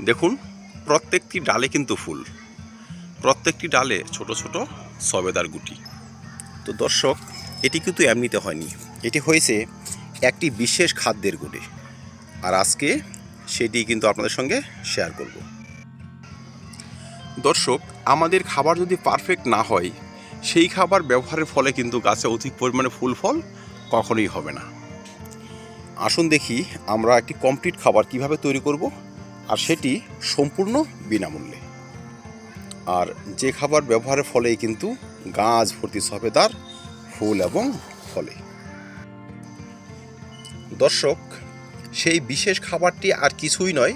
দেখুন, প্রত্যেকটি ডালে কিন্তু ফুল। প্রত্যেকটি ডালে ছোট ছোট সবেদার গুটি। তো দর্শক, এটি কিন্তু এমনিতে হয়নি। এটি হয়েছে একটি বিশেষ খাদ্যের গুণে আর আজকে সেটি কিন্তু আপনাদের সঙ্গে শেয়ার করব। দর্শক, আমাদের খাবার যদি পারফেক্ট না হয়, সেই খাবার ব্যবহারের ফলে কিন্তু গাছে অধিক পরিমাণে ফুল, ফল কখনোই হবে না। আসুন দেখি আমরা একটি কমপ্লিট খাবার কীভাবে তৈরি করব। আর সেটি সম্পূর্ণ বিনামূল্যে। আর যে খাবার ব্যবহারের ফলেই কিন্তু গাছ ভর্তি সবেদার ফুল এবং ফলে। দর্শক, সেই বিশেষ খাবারটি আর কিছুই নয়,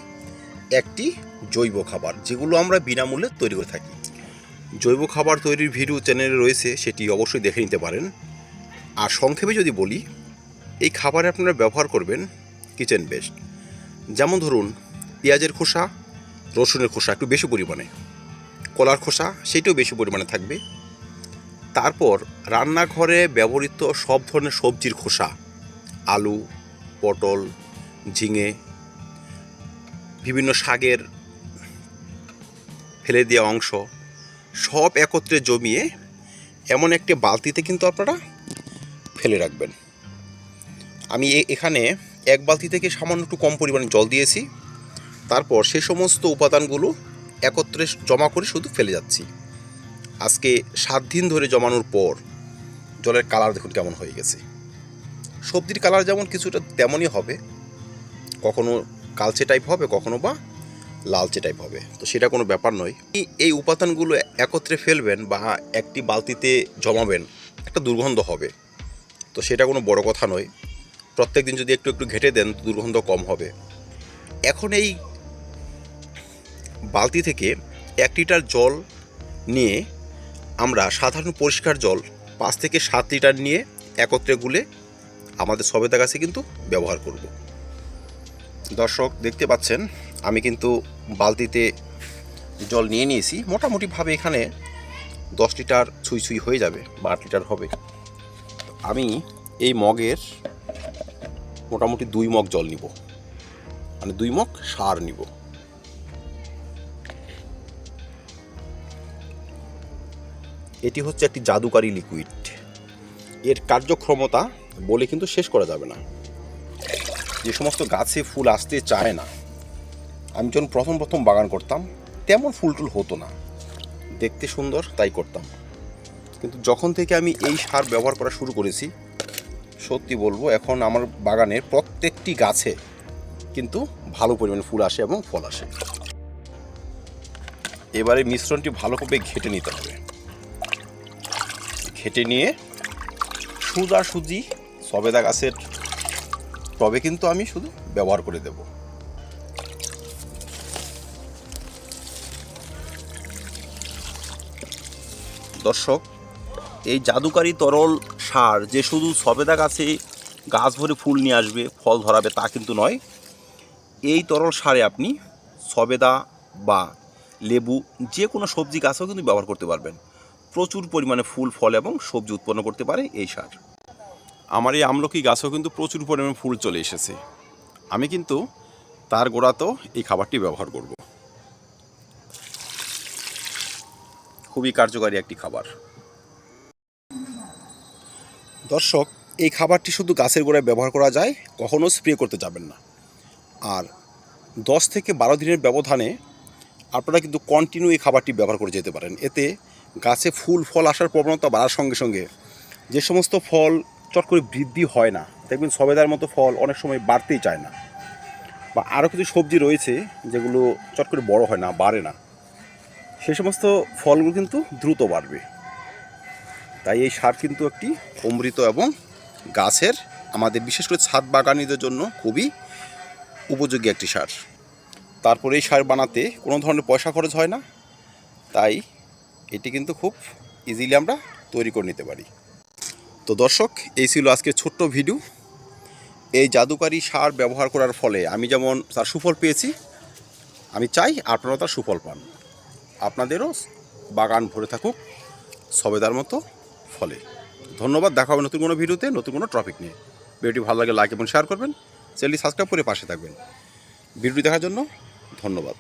একটি জৈব খাবার, যেগুলো আমরা বিনামূল্যে তৈরি করে থাকি। জৈব খাবার তৈরির ভিডিও চ্যানেলে রয়েছে, সেটি অবশ্যই দেখে নিতে পারেন। আর সংক্ষেপে যদি বলি, এই খাবারে আপনারা ব্যবহার করবেন কিচেন বেস্ট। যেমন ধরুন পেঁয়াজের খোসা, রসুনের খোসা একটু বেশি পরিমাণে, কলার খোসা সেটাও বেশি পরিমাণে থাকবে। তারপর রান্নাঘরে ব্যবহৃত সব ধরনের সবজির খোসা, আলু, পটল, ঝিঙে, বিভিন্ন শাকের ফেলে দেওয়া অংশ সব একত্রে জমিয়ে এমন একটি বালতিতে কিন্তু আপনারা ফেলে রাখবেন। আমি এখানে এক বালতি থেকে সামান্য একটু কম পরিমাণে জল দিয়েছি। তারপর সে সমস্ত উপাদানগুলো একত্রে জমা করে শুধু ফেলে যাচ্ছি। আজকে সাত দিন ধরে জমানোর পর জলের কালার দেখুন কেমন হয়ে গেছে। সবজির কালার যেমন কিছুটা তেমনই হবে। কখনো কালচে টাইপ হবে, কখনো বা লালচে টাইপ হবে। তো সেটা কোনো ব্যাপার নয়। এই- উপাদানগুলো একত্রে ফেলবেন বা একটি বালতিতে জমাবেন, একটা দুর্গন্ধ হবে। তো সেটা কোনো বড় কথা নয়। প্রত্যেক দিন যদি একটু একটু ঘেটে দেন, দুর্গন্ধ কম হবে। এখন এই বালতি থেকে এক লিটার জল নিয়ে আমরা সাধারণ পরিষ্কার জল পাঁচ থেকে সাত লিটার নিয়ে একত্রে গুলে আমাদের সবেদা গাছে কিন্তু ব্যবহার করব। দর্শক, দেখতে পাচ্ছেন, আমি কিন্তু বালতিতে জল নিয়ে নিয়েছি। মোটামুটিভাবে এখানে দশ লিটার ছুঁই ছুঁই হয়ে যাবে বা আট লিটার হবে। আমি এই মগের মোটামুটি দুই মগ জল নিব। মানে দুই মগ সার নিব। এটি হচ্ছে একটি জাদুকারী লিকুইড এর কার্যক্ষমতা বলে কিন্তু শেষ করা যাবে না। যে সমস্ত গাছে ফুল আসতে চায় না। আমি যখন প্রথম প্রথম বাগান করতাম, তেমন ফুল টুল হতো না। দেখতে সুন্দর, তাই করতাম। কিন্তু যখন থেকে আমি এই সার ব্যবহার করা শুরু করেছি, সত্যি বলব, এখন আমার বাগানের প্রত্যেকটি গাছে কিন্তু ভালো পরিমাণে ফুল আসে এবং ফল আসে। এবারে মিশ্রণটি ভালোভাবে ঘেটে নিতে হবে। ঘেটে নিয়ে সুজা সুজি সবেদা গাছের তবে কিন্তু আমি শুধু ব্যবহার করে দেব। দর্শক, এই জাদুকারী তরল সার যে শুধু সবেদা গাছে গাছ ভরে ফুল নিয়ে আসবে, ফল ধরাবে তা কিন্তু নয়। এই তরল সারে আপনি সবেদা বা লেবু যে কোনো সবজি গাছেও কিন্তু ব্যবহার করতে পারবেন। প্রচুর পরিমাণে ফুল, ফল এবং সবজি উৎপন্ন করতে পারে এই সার। আমার এই আমলকি গাছেও কিন্তু প্রচুর পরিমাণে ফুল চলে এসেছে। আমি কিন্তু তার গোড়াতেও এই খাবারটি ব্যবহার করব। খুবই কার্যকারী একটি খাবার। দর্শক, এই খাবারটি শুধু গাছের গোড়ায় ব্যবহার করা যায়, কখনো স্প্রে করতে যাবেন না। আর দশ থেকে বারো দিনের ব্যবধানে আপনারা কিন্তু কন্টিনিউ এই খাবারটি ব্যবহার করে যেতে পারেন। এতে গাছে ফুল, ফল আসার প্রবণতা বাড়ার সঙ্গে সঙ্গে যে সমস্ত ফল চট করে বৃদ্ধি হয় না, দেখবেন সবেদার মতো ফল অনেক সময় বাড়তেই চায় না। বা আরও কিছু সবজি রয়েছে যেগুলো চট করে বড় হয় না, বাড়ে না। সেই সমস্ত ফলগুলো কিন্তু দ্রুত বাড়বে। তাই এই সার কিন্তু একটি অমৃত এবং গাছের আমাদের বিশেষ করে ছাদ বাগানিদের জন্য খুবই উপযোগী একটি সার। তারপরে এই সার বানাতে কোনো ধরনের পয়সা খরচ হয় না। তাই এটি কিন্তু খুব ইজিলি আমরা তৈরি করে নিতে পারি। তো দর্শক, এই ছিল আজকে ছোট্ট ভিডিও এই জাদুকারী সার ব্যবহার করার ফলে আমি যেমন তার সুফল পেয়েছি, আমি চাই আপনারাও তার সুফল পান। আপনাদেরও বাগান ভরে থাকুক, সবেদার মতো ফলে। ধন্যবাদ, দেখা হবে নতুন কোনো ভিডিওতে নতুন কোনো টপিক নিয়ে। ভিডিওটি ভালো লাগে লাইক এবং শেয়ার করবেন। চ্যানেলটি সাবস্ক্রাইব করে পাশে থাকবেন। ভিডিওটি দেখার জন্য ধন্যবাদ।